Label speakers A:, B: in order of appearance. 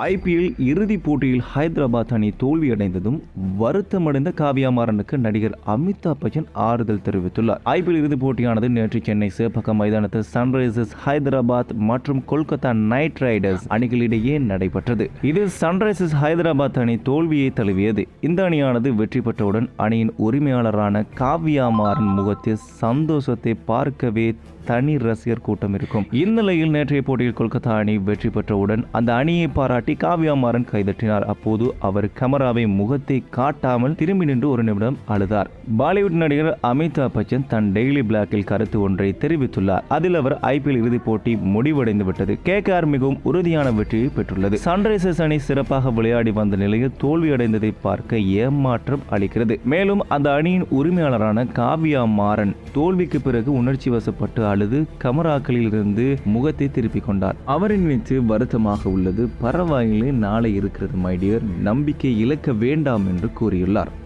A: IPL இறுதிப் போட்டியில் ஹைதராபாத் அணி தோல்வியடைந்ததும் வருத்தமடைந்த காவியா மாறனுக்கு நடிகர் அமிதாப் பச்சன் ஆறுதல் தெரிவித்துள்ளார். ஐபிஎல் இறுதிப் போட்டியானது நேற்று சென்னை சேப்பக்கம் மைதானத்தில் சன்ரைசர்ஸ் ஹைதராபாத் மற்றும் கொல்கத்தா நைட் ரைடர்ஸ் அணிகளிடையே நடைபெற்றது. இதில் சன்ரைசர்ஸ் ஹைதராபாத் அணி தோல்வியை தழுவியது. இந்த அணியானது வெற்றி பெற்றவுடன் அணியின் உரிமையாளரான காவ்யா மாறன் முகத்தில் சந்தோஷத்தை பார்க்கவே தனி ரசிகர் கூட்டம் இருக்கும். இந்நிலையில் நேற்றைய போட்டியில் கொல்கத்தா அணி வெற்றி பெற்றவுடன் அந்த அணியை பாராட்டி காவியா மாறன் கைதட்டினார். அப்போது அவர் கமராவை முகத்தை காட்டாமல் திரும்பி நின்று ஒரு நிமிடம் அழுதார். பாலிவுட் நடிகர் அமிதாப் பச்சன் தன் டெய்லி பிளாக்கில் கருத்து ஒன்றை தெரிவித்துள்ளார். அதில் அவர் ஐபிஎல் இறுதிப் போட்டி முடிவடைந்து விட்டது. கேகேஆர் மிகவும் உறுதியான வெற்றியை பெற்றுள்ளது. சன்ரைசர்ஸ் அணி சிறப்பாக விளையாடி வந்த நிலையில் தோல்வியடைந்ததை பார்க்க ஏமாற்றம் அளிக்கிறது. மேலும் அந்த அணியின் உரிமையாளரான காவியா மாறன் தோல்விக்கு பிறகு உணர்ச்சி வசப்பட்டு அழுது கமராக்களில் இருந்து முகத்தை திருப்பிக் கொண்டார். அவரை நினைத்து வருத்தமாக உள்ளது. பரவ நாளை இருக்கிறது மைடியர் நம்பிக்கை இழக்க வேண்டாம் என்று கூறியுள்ளார்.